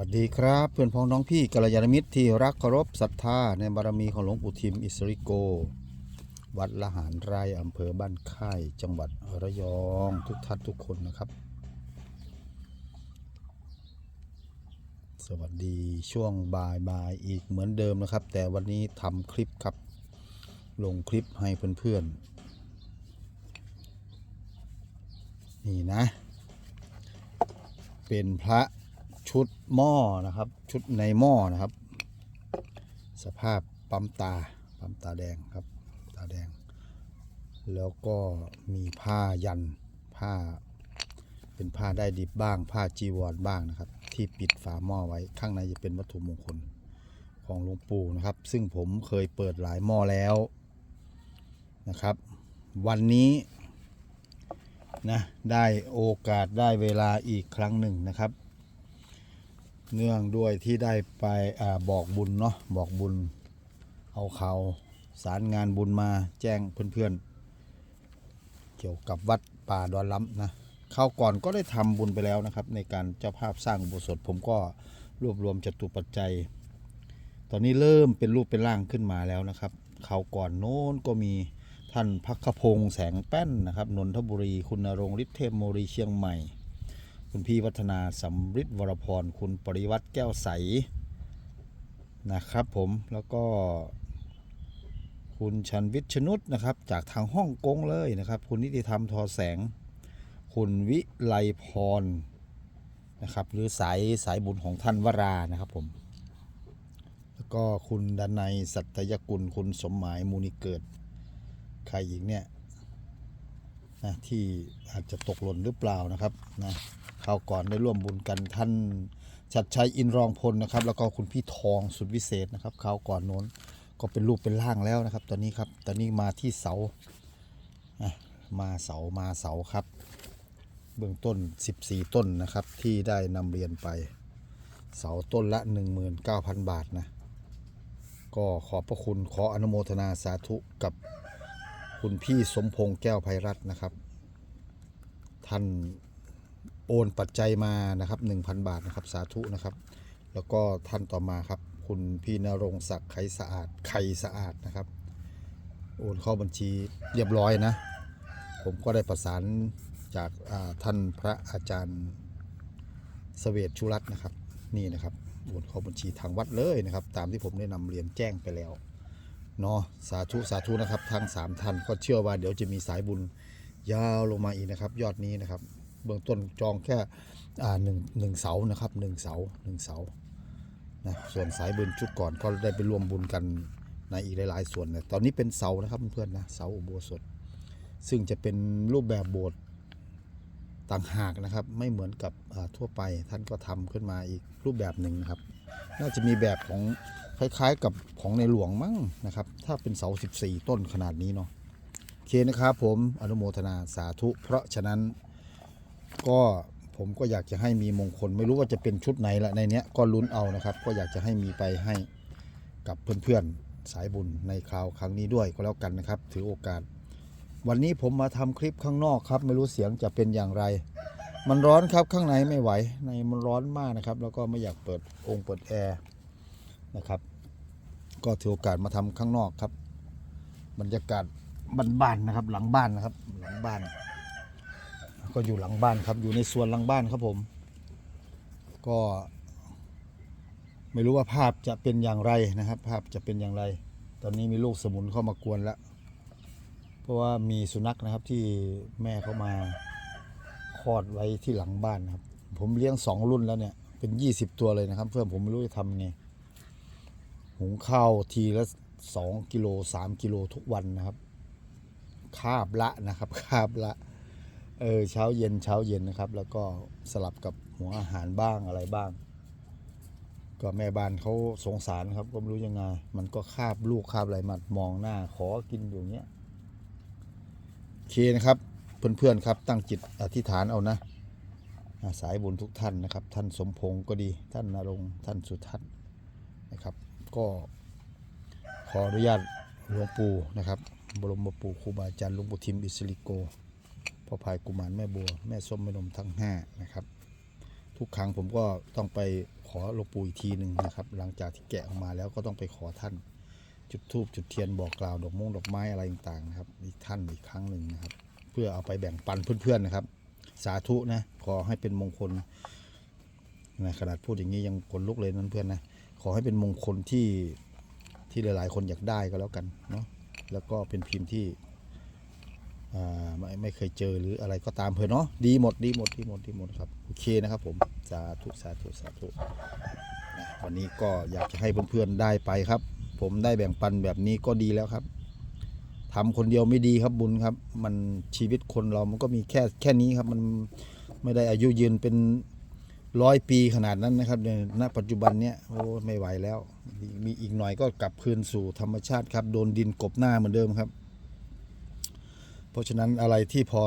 วัสดีครับ เพื่อนพ้องน้องพี่กัลยาณมิตรที่รักเคารพศรัทธาในบารมีของหลวงปู่ทิมอิสริโก วัดละหารไร่อำเภอบ้านค่าย จังหวัดระยองทุกท่านทุกคนนะครับ สวัสดีช่วงบ่ายบ่ายๆอีกเหมือนเดิมนะครับ แต่วันนี้ทำคลิปครับ ลงคลิปให้เพื่อนๆนี่นะ เป็นพระ ชุดหม้อนะครับ ชุดในหม้อนะครับ สภาพปั๊มตาปั๊มตาแดงครับ ตาแดง แล้วก็มีผ้ายันผ้า เป็นผ้าได้ดิบบ้าง ผ้าจีวรบ้างนะครับ ที่ปิดฝาหม้อไว้ข้างในจะเป็นวัตถุมงคลของหลวงปู่นะครับ ซึ่งผมเคยเปิดหลายหม้อแล้วนะครับ วันนี้นะได้โอกาสได้เวลาอีกครั้งหนึ่งนะครับ เนื่องด้วยที่ได้ไปอบอกบุญเนาะบอกบุญ เอาข่าวสารงานบุญมาแจ้งเพื่อนๆ เกี่ยวกับวัดป่าดอนล้ำนะเข้าวก่อนก็ได้ทำบุญไปแล้วนะครับ ในการเจ้าภาพสร้างอุโบสถผมก็รวบรวมจตุปัจจัย ตอนนี้เริ่มเป็นรูปเป็นร่างขึ้นมาแล้วนะครับข่าวก่อนโน้นก็มีท่านพักขพงษ์แสงแป้นนะครับนนทบุรีคุณนรงฤทธิ์เทพโมรีเชียงใหม่ คุณพี่วัฒนาสำริดวรพร คุณปริวัติแก้วใสนะครับผมแล้วก็ คุณชันวิชนุษนะครับ จากทางฮ่องกงเลยนะครับ คุณนิติธรรมทอแสง คุณวิไลพรนะครับ หรือสายสายบุญของท่านวรานะครับผมแล้วก็คุณดนัยสัตยกุลคุณสมหมายมูนิเกิด ใครอีกเนี่ยนะที่อาจจะตกหล่นหรือเปล่านะครับนะ คราวก่อนได้ร่วมบุญกันท่านชัดชัยอินรองพลนะครับ แล้วก็คุณพี่ทองสุดวิเศษนะครับคราวก่อนโน้นก็เป็นรูปเป็นร่างแล้วนะครับ ตอนนี้ครับตอนนี้มาที่เสามาเสามาเสาครับ เบื้องต้น 14 ต้นนะครับ ที่ได้นำเรียนไป เสาต้นละ 19,000 บาทนะก็ขอบพระคุณขออนุโมทนาสาธุกับคุณพี่สมพงษ์แก้วไพรัตน์นะครับ ท่าน โอนปัจจัยมานะครับ1,000 บาทนะครับสาธุนะครับ แล้วก็ท่านต่อมาครับ คุณพี่นรงศักดิ์ไขสะอาดไข่สะอาดนะครับ โอนเข้าบัญชีเรียบร้อยนะ ผมก็ได้ประสานจากาท่านพระอาจารย์เสเวตชุรัตน์นะครับนี่นะครับโอนเข้าบัญชีทางวัดเลยนะครับ ตามที่ผมได้นำเรียนแจ้งไปแล้วเนาะสาธุสาธุนะครับทั้งสามท่านก็เชื่อว่าเดี๋ยวจะมีสายบุญยาวลงมาอีกนะครับ ยอดนี้นะครับ เบื้องต้นจองแค่หนึ่งหนึ่งเสานะครับหนึ่งเสาหนึ่งเสานะส่วนสายบุญชุดก่อนก็ได้ไปร่วมบุญกันในอีกหลาย ๆ ส่วนนะตอนนี้เป็นเสานะครับเพื่อนๆนะเสาอุโบสถ ซึ่งจะเป็นรูปแบบโบสถ์ต่างหากนะครับ ไม่เหมือนกับทั่วไปท่านก็ทำขึ้นมาอีกรูปแบบหนึ่งนะครับ น่าจะมีแบบของคล้าย ๆ กับของในหลวงมั้งนะครับ ถ้าเป็นเสา 14 ต้นขนาดนี้เนาะโอเคนะครับผมอนุโมทนาสาธุ เพราะฉะนั้น ก็ผมก็อยากจะให้มีมงคล ไม่รู้ว่าจะเป็นชุดไหนละในเนี้ยก็ลุ้นเอานะครับ ก็อยากจะให้มีไปให้กับเพื่อนๆสายบุญในคราวครั้งนี้ด้วยก็แล้วกันนะครับ ถือโอกาส วันนี้ผมมาทำคลิปข้างนอกครับ ไม่รู้เสียงจะเป็นอย่างไร มันร้อนครับข้างในไม่ไหวในมันร้อนมากนะครับ แล้วก็ไม่อยากเปิดองค์เปิดแอร์นะครับ ก็ถือโอกาสมาทำข้างนอกครับ บรรยากาศบ้านๆนะครับ หลังบ้านนะครับ หลังบ้าน ก็อยู่หลังบ้านครับ อยู่ในสวนหลังบ้านครับผม ก็ ไม่รู้ว่าภาพจะเป็นอย่างไรนะครับ ภาพจะเป็นอย่างไร ตอนนี้มีลูกสมุนเข้ามากวนแล้ว เพราะว่ามีสุนัขนะครับที่แม่เขามาคลอดไว้ที่หลังบ้านครับ ผมเลี้ยงสองรุ่นแล้วเนี่ย เป็นยี่สิบตัวเลยนะครับ เพื่อนผมไม่รู้จะทำไง หุงข้าวทีละสองกิโลสามกิโลทุกวันนะครับ คาบละนะครับ คาบละ เออเช้าเย็นเช้าเย็นนะครับ แล้วก็สลับกับหัวอาหารบ้างอะไรบ้าง ก็แม่บ้านเขาสงสารครับก็ไม่รู้ยังไง มันก็คาบลูกคาบอะไรมามองหน้าขอกินอยู่เงี้ยโอเคนะครับเพื่อนๆครับตั้งจิตอธิษฐานเอานะอาสายบุญทุกท่านนะครับ ท่านสมพงศ์ก็ดีท่านนรงท่านสุทัศน์นะครับ ก็ขออนุญาตหลวงปู่นะครับ บรมปู่ครูบาอาจารย์หลวงปู่ทิมอิสริโก พ่อพายกุมารแม่บัว แม่ส้มแม่นมทั้งห้านะครับ ทุกครั้งผมก็ต้องไปขอหลวงปู่อีกทีหนึ่งนะครับ หลังจากที่แกะออกมาแล้วก็ต้องไปขอท่าน จุดธูปจุดเทียนบอกกล่าวดอกมงดอกไม้อะไรต่างๆนะครับอีกท่านอีกครั้งหนึ่งนะครับ เพื่อเอาไปแบ่งปันเพื่อนๆนะครับ สาธุนะขอให้เป็นมงคลนะขนาดพูดอย่างนี้ยังขนลุกเลยนั่นเพื่อนนะขอให้เป็นมงคลที่ที่หลายๆ คนอยากได้ก็แล้วกันเนาะแล้วก็เป็นพิมพ์ที่ ไม่ไม่เคยเจอหรืออะไรก็ตามเพื่อนเนาะดีหมดดีหมดดีหมดดีหมดครับโอเคนะครับผมสาธุสาธุสาธุนะวันนี้ก็อยากจะให้เพื่อนๆได้ไปครับ ผมได้แบ่งปันแบบนี้ก็ดีแล้วครับทำคนเดียวไม่ดีครับบุญครับ มันชีวิตคนเรามันก็มีแค่แค่นี้ครับ มันไม่ได้อายุยืนเป็นร้อยปีขนาดนั้นนะครับในณปัจจุบันเนี้ยโอ้ไม่ไหวแล้ว มีอีกหน่อยก็กลับคืนสู่ธรรมชาติครับ โดนดินกบหน้าเหมือนเดิมครับ ราะฉะนั้นอะไรที่พอ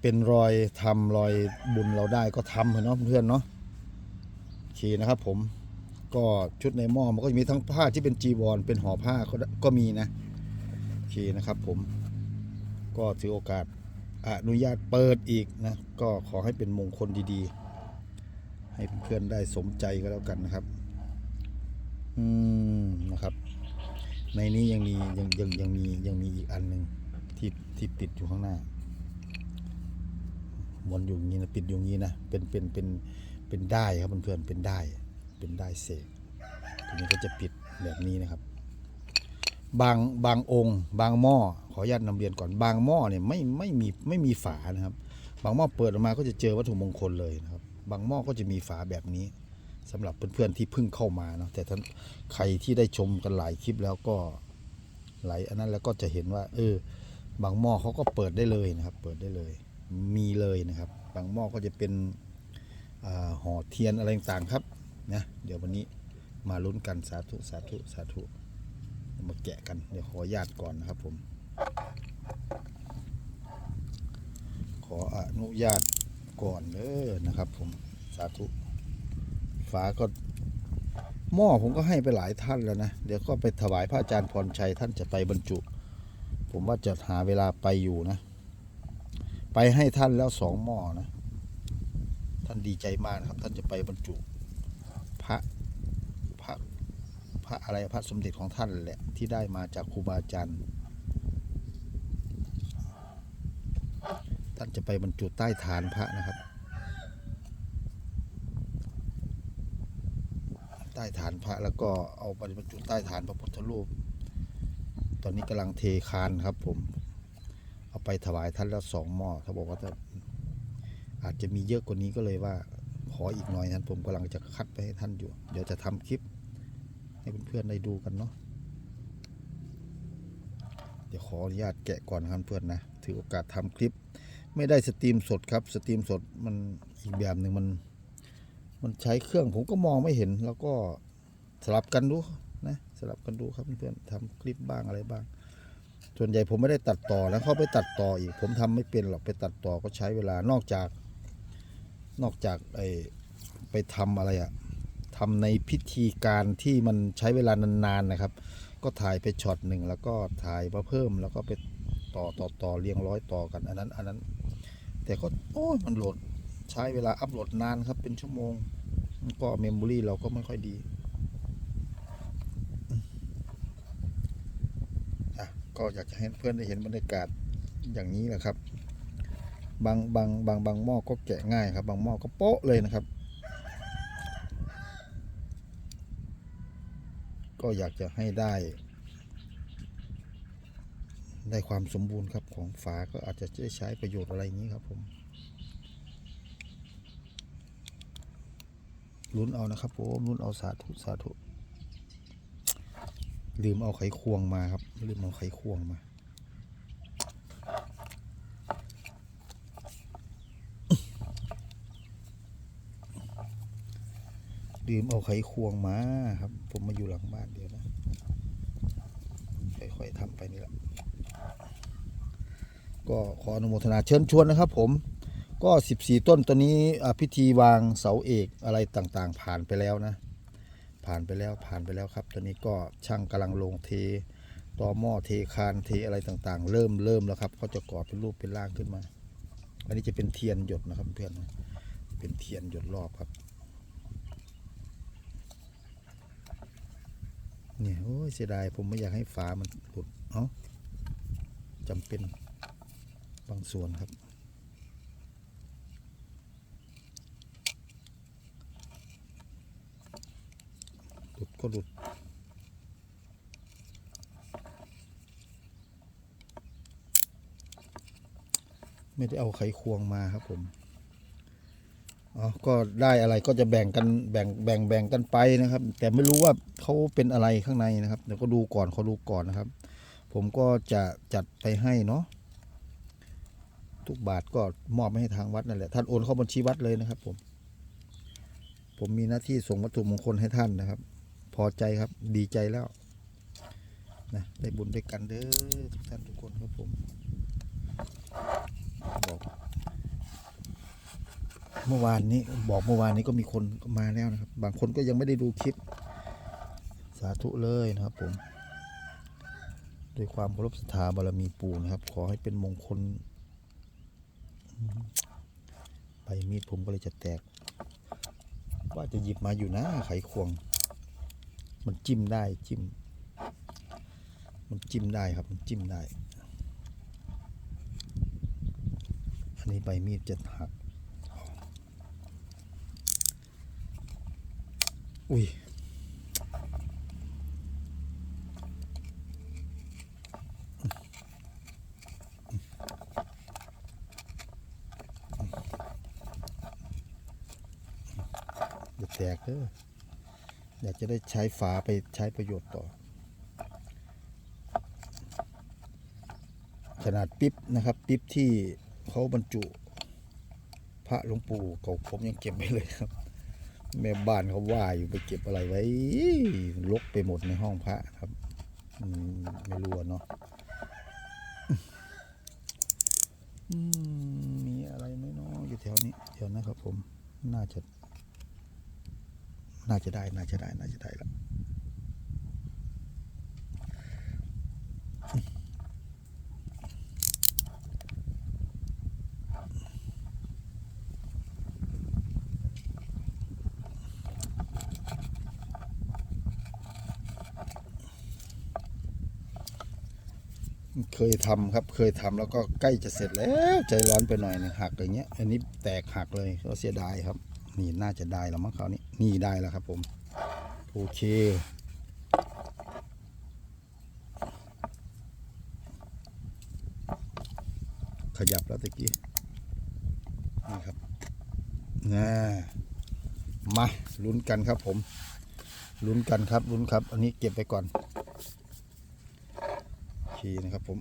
เป็นรอยทำรอยบุญเราได้ก็ทำเถอะเนาะเพื่อนเนาะโอเคนะครับผมก็ชุดในหม้อมันก็จะมีทั้งผ้าที่เป็นจีวร เป็นห่อผ้าก็ก็มีนะโอเคนะครับผมก็ถือโอกาสอนุญาตเปิดอีกนะ ก็ขอให้เป็นมงคลดีๆ ให้เพื่อนๆได้สมใจก็แล้วกันนะครับ อืมนะครับ ในนี้ยังมียังยังยังมียังมีอีกอันหนึ่ง ที่ติดอยู่ข้างหน้าวนอยู่อย่างนี้นะปิดอยู่อย่างนี้นะเป็นเป็นเป็นเป็นได้ครับเพื่อนๆเป็นได้ เป็นได้เสกทีนี้ก็จะปิดแบบนี้นะครับ บางบางองค์ บางหม้อขออนุญาตนำเรียนก่อนบางหม้อเนี่ยไม่ไม่มีไม่มีฝานะครับ บางหม้อเปิดออกมาก็จะเจอวัตถุมงคลเลยนะครับ บางหม้อก็จะมีฝาแบบนี้สำหรับเพื่อนๆที่เพิ่งเข้ามาเนาะแต่ท่านใครที่ได้ชมกันหลายคลิปแล้วก็หลายอันนั้นแล้วก็จะเห็นว่า เออ บางหม้อเขาก็เปิดได้เลยนะครับ เปิดได้เลย มีเลยนะครับ บางหม้อก็จะเป็นห่อเทียนอะไรต่างๆครับนะเดี๋ยววันนี้มาลุ้นกันสาธุสาธุสาธุมาแกะกันเดี๋ยวขออนุญาตก่อนนะครับผม ขออนุญาตก่อนเด้อนะครับผมสาธุฝาก็หม้อผมก็ให้ไปหลายท่านแล้วนะ เดี๋ยวก็ไปถวายพระอาจารย์พรชัยท่านจะไปบรรจุ ผมว่าจะหาเวลาไปอยู่นะ ไปให้ท่านแล้วสองหม้อนะ ท่านดีใจมากนะครับ ท่านจะไปบรรจุพระพระพระอะไรพระสมเด็จของท่านแหละ ที่ได้มาจากครูบาอาจารย์ท่านจะไปบรรจุใต้ฐานพระนะครับ ใต้ฐานพระแล้วก็เอาไปบรรจุใต้ฐานพระพุทธรูป ตอนนี้กำลังเทคานครับผม เอาไปถวายท่านแล้วสองหม้อถ้าบอกว่าถ้าอาจจะมีเยอะกว่านี้ก็เลยว่า ขออีกหน่อยท่านผมกำลังจะคัดไปให้ท่านอยู่ เดี๋ยวจะทำคลิป ให้เพื่อนๆได้ดูกันเนาะเดี๋ยวขออนุญาตแกะก่อนครับเพื่อนนะ ถือโอกาสทำคลิป ไม่ได้สตรีมสดครับ สตรีมสดมันอีกแบบหนึ่งมัน มันใช้เครื่องผมก็มองไม่เห็นแล้วก็สลับกันดู ลับกันดูครับเพื่อนๆทำคลิปบ้างอะไรบ้าง ส่วนใหญ่ผมไม่ได้ตัดต่อแล้วเขาไปตัดต่ออีก ผมทำไม่เป็นหรอกไปตัดต่อก็ใช้เวลานอกจาก นอกจากไอไปทำอะไรอะทำในพิธีการที่มันใช้เวลานานๆนะครับ ก็ถ่ายไปช็อตหนึ่งแล้วก็ถ่ายมาเพิ่มแล้วก็ไปต่อต่อต่อเรียงร้อยต่อกันอันนั้นอันนั้น แต่ก็โอ้ยมันโหลดใช้เวลาอัพโหลดนานครับเป็นชั่วโมง ก็เมมโมรี่เราก็ไม่ค่อยดีอะ ก็อยากจะให้เพื่อนได้เห็นบรรยากาศอย่างนี้แหละครับ บางบางบางบางหม้อก็แกะง่ายครับ บางหม้อก็โป๊ะเลยนะครับ ก็อยากจะให้ได้ ได้ความสมบูรณ์ครับของฝาก็อาจจะได้ใช้ประโยชน์อะไรอย่างนี้ครับผมลุ้นเอานะครับผมลุ้นเอาสาธุสาธุ ลืมเอาไขควงมาครับ ลืมเอาไขควงมาลืมเอาไขควงมาครับ ผมมาอยู่หลังบ้านเดียวนะค่อยๆทำไปนี่แหละก็ขออนุโมทนาเชิญชวนนะครับ ผมก็ 14 ต้นตอนนี้พิธีวางเสาเอกอะไรต่างๆ ผ่านไปแล้วนะ ผ่านไปแล้วผ่านไปแล้วครับ ตอนนี้ก็ช่างกำลังลงเทต่อหม้อเทคานเทอะไรต่างๆ เริ่มเริ่มแล้วครับเขาจะก่อเป็นรูปเป็นร่างขึ้นมา อันนี้จะเป็นเทียนหยดนะครับเพื่อนเป็นเทียนหยดรอบครับเนี่ยโอ้ยเสียดายผมไม่อยากให้ฝามันหลุดเอ้าจำเป็นบางส่วนครับ ก็หลุดไม่ได้เอาไขควงมาครับผมอ๋อก็ได้อะไรก็จะแบ่งกันแบ่งแบ่งแบ่งกันไปนะครับ แต่ไม่รู้ว่าเขาเป็นอะไรข้างในนะครับเดี๋ยวก็ดูก่อนเขาดูก่อนนะครับ ผมก็จะจัดไปให้เนาะทุกบาทก็มอบไปให้ทางวัดนั่นแหละท่านโอนเข้าบัญชีวัดเลยนะครับผม ผมมีหน้าที่ส่งวัตถุมงคลให้ท่านนะครับ พอใจครับดีใจแล้วนะได้บุญด้วยกันเด้อทุกท่านทุกคนครับผมบอกเมื่อวานนี้บอกเมื่อวานนี้ก็มีคนมาแล้วนะครับ บางคนก็ยังไม่ได้ดูคลิป สาธุเลยนะครับผมด้วยความเคารพศรัทธาบารมีปู่นะครับ ขอให้เป็นมงคลใบมีดผมก็เลยจะแตก ว่าจะหยิบมาอยู่นะไขควง มันจิ้มได้จิ้ม มันจิ้มได้ครับ มันจิ้มได้ อันนี้ใบมีดจะหัก อุ้ยแตกเด้ออ จะได้ใช้ฝาไปใช้ประโยชน์ต่อ ขนาดปิ๊บนะครับ ปิ๊บที่เขาบรรจุ พระหลวงปู่เก่าผมยังเก็บไว้เลยครับ แม่บ้านเขาว่าอยู่ไปเก็บอะไรไว้ลกไปหมดในห้องพระครับมไม่รู้เนาะมีอะไรไหมเนาะอยู่แถวนี้เดี๋ยวนะครับผมน่าจะ น่าจะได้ น่าจะได้ น่าจะได้แล้วเคยทำครับเคยทำแล้วก็ใกล้จะเสร็จแล้วใจร้อนไปหน่อยนึงหักอย่างเงี้ย อันนี้แตกหักเลยก็เสียดายครับ นี่น่าจะได้แล้วมั้งคราวนี้ นี่ได้แล้วครับผม โอเค ขยับแล้วตะกี้นี่ครับนะมาลุ้นกันครับผมลุ้นกันครับลุ้นครับ อันนี้เก็บไปก่อนโอเคนะครับผม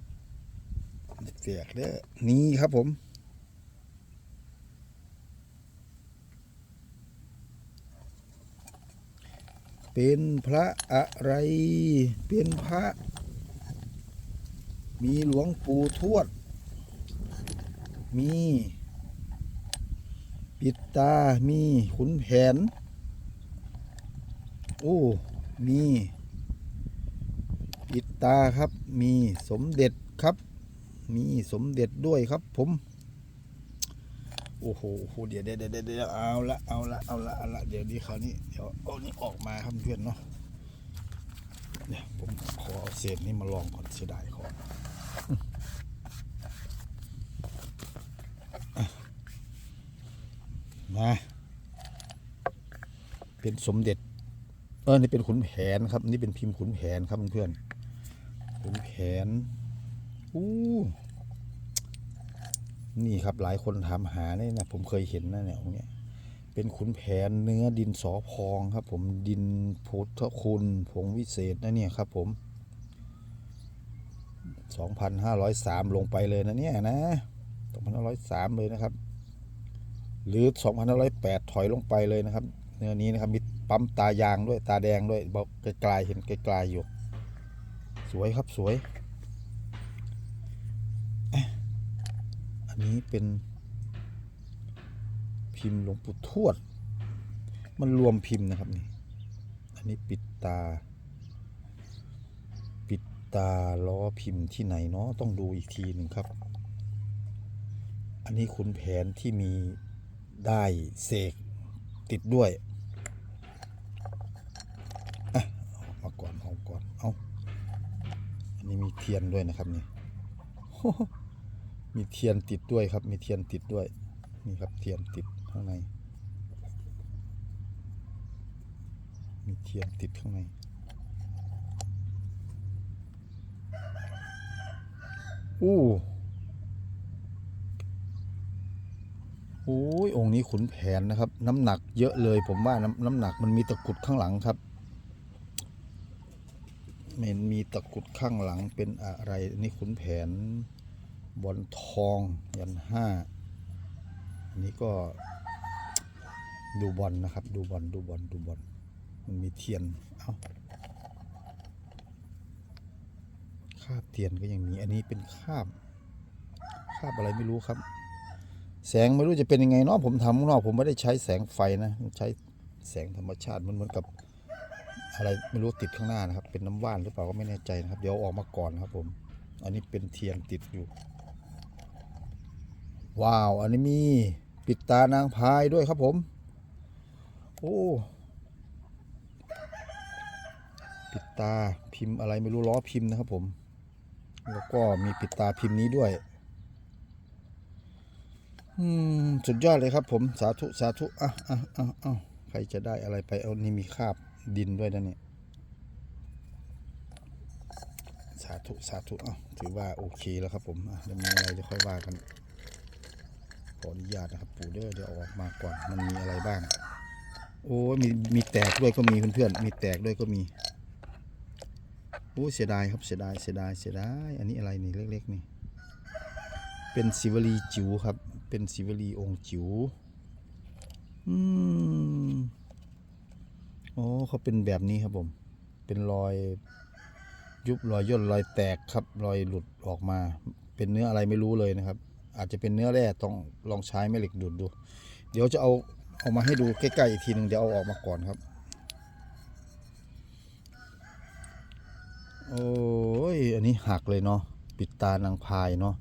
เสียกเด้อนี่ครับผม เป็นพระอะไร เป็นพระ มีหลวงปู่ทวด มี ปิดตา มีขุนแผน โอ้ มี ปิดตาครับ มีสมเด็จครับ มีสมเด็จด้วยครับผม โอ้โหเดี๋ยวเดี๋ยวเดี๋ยวเดี๋ยวเอาละเอาละเอาละเอาละเดี๋ยวนี้คราวนี้เดี๋ยวเอานี้ออกมาครับเพื่อนเนาะเนี่ยผมขอเศษนี้มาลองก่อนเสียดายของอะมาเป็นสมเด็จ เออนี่เป็นขุนแผนครับ นี่เป็นพิมพ์ขุนแผนครับเพื่อนขุนแผนอู้ นี่ครับหลายคนถามหาเนี่ยนะผมเคยเห็นนะเนี่ยองค์เนี้ยเป็นขุนแผนเนื้อดินสอพองครับ ผมดินพุทธคุณผงวิเศษนะเนี่ยครับ ผม 2,503 ลงไปเลยนะเนี่ยนะ2,503 เลยนะครับ หรือ 2,508 ถอยลงไปเลยนะครับ เนื้อนี้นะครับมีปั๊มตายางด้วยตาแดงด้วยบอกไกลๆเห็นไกลๆอยู่ สวยครับสวยเอ๊ะอั นี้เป็นพิมพ์หลวงปู่ทวด มันรวมพิมพ์นะครับนี่ อันนี้ปิดตา ปิดตาล้อพิมพ์ที่ไหนเนาะต้องดูอีกทีหนึ่งครับ อันนี้ขุนแผนที่มีได้เสกติดด้วยอะเอามาก่อน เอาก่อนเทียนด้วยนะครับนี่ มีเทียนติดด้วยครับ มีเทียนติดด้วย นี่ครับเทียนติดข้างใน มีเทียนติดข้างใน อู้โอ้ยองค์นี้ขุนแผนนะครับ น้ำหนักเยอะเลย ผมว่าน้ำน้ำหนักมันมีตะกุดข้างหลังครับเห็นมีตะกุดข้างหลังเป็นอะไรอันนี่ขุนแผน บอลทองยันห้าอันนี้ก็ดูบอลนะครับ ดูบอลดูบอลดูบอลมันมีเทียน เอาคาบเทียนก็ยังมีอันนี้เป็นคาบคาบอะไรไม่รู้ครับ แสงไม่รู้จะเป็นยังไงเนาะผมทำข้างนอกผมไม่ได้ใช้แสงไฟนะใช้แสงธรรมชาติมันเหมือนกับอะไรไม่รู้ติดข้างหน้านะครับ เป็นน้ำว่านหรือเปล่าก็ไม่แน่ใจนะครับ เดี๋ยวอออกมาก่อนครับผม อันนี้เป็นเทียนติดอยู่ ว้าว อันนี้มี ปิดตานางพายด้วยครับผม โอ้ ปิดตาพิมพ์อะไรไม่รู้ล้อพิมพ์นะครับผม แล้วก็มีปิดตาพิมพ์นี้ด้วย อืม สุดยอดเลยครับผม สาธุ สาธุ อะอะอะอะใครจะได้อะไรไป เอานี่มีคาบดินด้วยนะเนี่ย สาธุ สาธุอะถือว่าโอเคแล้วครับผมอะเดี๋ยวมีอะไรจะค่อยว่ากัน ขออนุญาตนะครับปูเด้อเดี๋ยวออกมาก่อนมันมีอะไรบ้าง โอ้มีมีแตกด้วยก็มีเพื่อนๆมีแตกด้วยก็มีโอ้เสียดายครับเสียดายเสียดายเสียดายอันนี้อะไรนี่เล็กๆนี่เป็นศิวลีจิ๋วครับ เป็นศิวลีองค์จิ๋วอืมโอ้เขาเป็นแบบนี้ครับผม เป็นรอยยุบรอยย่นรอยแตกครับ รอยหลุดออกมา เป็นเนื้ออะไรไม่รู้เลยนะครับ อาจจะเป็นเนื้อแร่ต้องลองใช้แม่เหล็กดูดดู เดี๋ยวจะเอาเอามาให้ดูใกล้ๆอีกทีหนึ่งเดี๋ยวเอาออกมาก่อนครับ โอ้ยอันนี้หักเลยเนาะปิดตานางพายเนาะ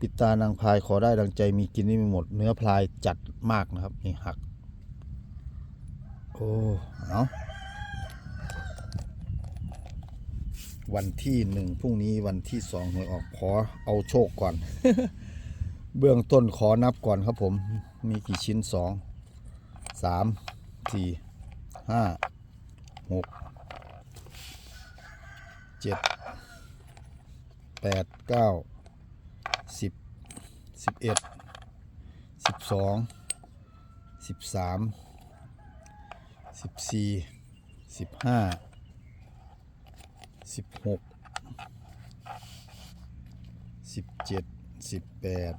ปิดตานางพายขอได้ดังใจมีกินไม่มีหมดเนื้อพลายจัดมากนะครับนี่หัก โอ้เอาะวันที่หนึ่งพรุ่งนี้วันที่สองหวยออกขอเอาโชคก่อน เบื้องต้นขอนับก่อนครับผม มีกี่ชิ้นสองสามสี่ห้าหกเจ็ดแปดเก้าสิบสิบเอ็ดสิบสองสิบสามสิบสี่สิบห้าสิบหกสิบเจ็ด สิบแปด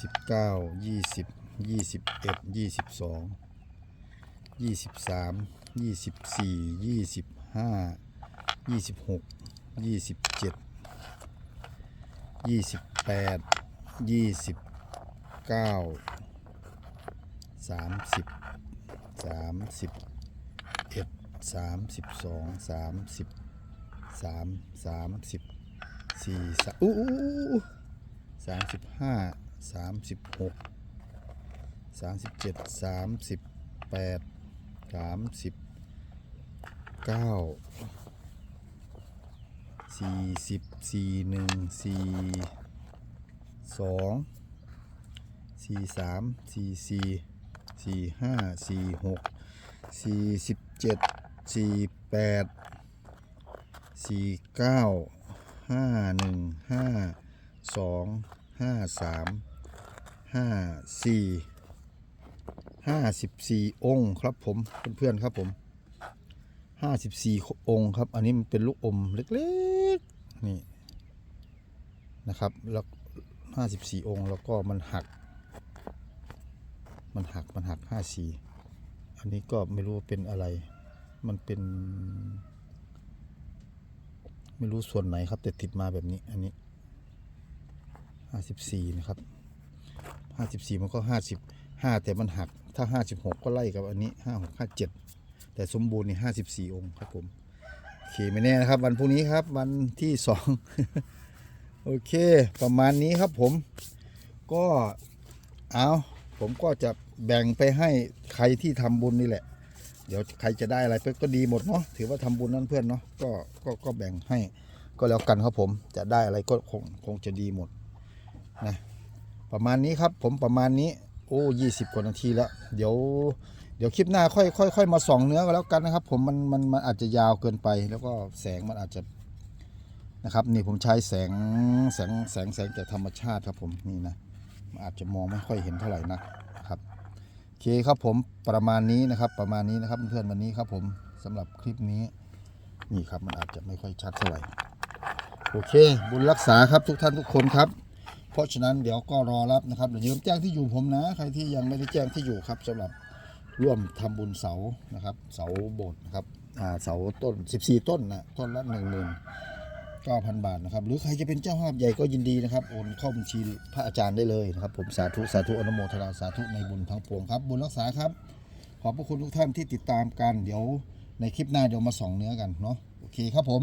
สิบเก้ายี่สิบยี่สิบเอ็ดยี่สิบสองยี่สิบสามยี่สิบสี่ยี่สิบห้ายี่สิบหกยี่สิบเจ็ดยี่สิบแปดยี่สิบเก้าสามสิบสามสิบเอ็ดสามสิบสองสามสิบสามสามสิบ สี่สามอู้สามสิบห้าสามสิบหกสามสิบเจ็ดสามสิบแปดสามสิบเก้าสี่สิบสี่หนึ่งสี่สองสี่สามสี่สี่สี่ห้าสี่หกสี่สิบเจ็ดสี่แปดสี่เก้า ห้าหนึ่งห้าสองห้าสามห้าสี่ห้าสิบสี่องค์ครับผมเพื่อนๆครับผมห้าสิบสี่องค์ครับ อันนี้มันเป็นลูกอมเล็กๆนี่นะครับแล้วห้าสิบสี่องค์แล้วก็มันหัก มันหักมันหักห้าสี่อันนี้ก็ไม่รู้ว่าเป็นอะไร มันเป็น ไม่รู้ส่วนไหนครับ แต่ติดมาแบบนี้ อันนี้ห้าสิบสี่นะครับห้าสิบสี่มันก็ห้าสิบห้าแต่มันหัก ถ้าห้าสิบหกก็ไล่กับอันนี้ห้าหกห้าเจ็ดแต่สมบูรณ์นี่ห้าสิบสี่องค์ครับผมโอเคไม่แน่นะครับ วันพรุ่งนี้ครับวันที่สองโอเค ประมาณนี้ครับผม ก็เอาผมก็จะแบ่งไปให้ใครที่ทำบุญนี่แหละ เดี๋ยวใครจะได้อะไรไปก็ดีหมดเนาะถือว่าทำบุญนั่นเพื่อนเนาะก็ก็ก็แบ่งให้ก็แล้วกันครับผมจะได้อะไรก็คงคงจะดีหมดนะประมาณนี้ครับผมประมาณนี้โอ้ยี่สิบกว่านาทีแล้ว เดี๋ยว เดี๋ยวคลิปหน้าค่อยค่อยค่อยมาส่องเนื้อก็แล้วกันนะครับ ผมมันมันมันอาจจะยาวเกินไป แล้วก็แสงมันอาจจะนะครับ นี่ผมใช้แสงแสงแสงแสงจากธรรมชาติครับผมนี่นะนอาจจะมองไม่ค่อยเห็นเท่าไหร่นะ เคครับผมประมาณนี้นะครับประมาณนี้นะครับเพื่อนวันนี้ครับผมสำหรับคลิปนี้นี่ครับมันอาจจะไม่ค่อยชัดเท่าไหร่โอเค บุญรักษาครับทุกท่านทุกคนครับ เพราะฉะนั้นเดี๋ยวก็รอรับนะครับเดี๋ยวยืมแจ้งที่อยู่ผมนะ ใครที่ยังไม่ได้แจ้งที่อยู่ครับสำหรับร่วมทำบุญเสานะครับ เสาโบสถ์นะครับเสาต้น 14 ต้นนะต้นละ1 9 0 0 0 บาทนะครับ หรือใครจะเป็นเจ้าภาพใหญ่ก็ยินดีนะครับ โอนเข้าบัญชีพระอาจารย์ได้เลยนะครับ ผมสาธุสาธุอนุโมทนาสาธุในบุญทั้งปวงครับบุญรักษาครับ ขอบพระคุณทุกท่านที่ติดตามกันเดี๋ยวในคลิปหน้าเดี๋ยวมาส่องเนื้อกันเนาะโอเคครับผม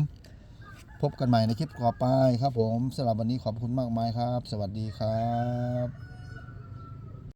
พบกันใหม่ในคลิปต่อไปครับผมสำหรับวันนี้ขอบคุณมากมายครับ สวัสดีครับ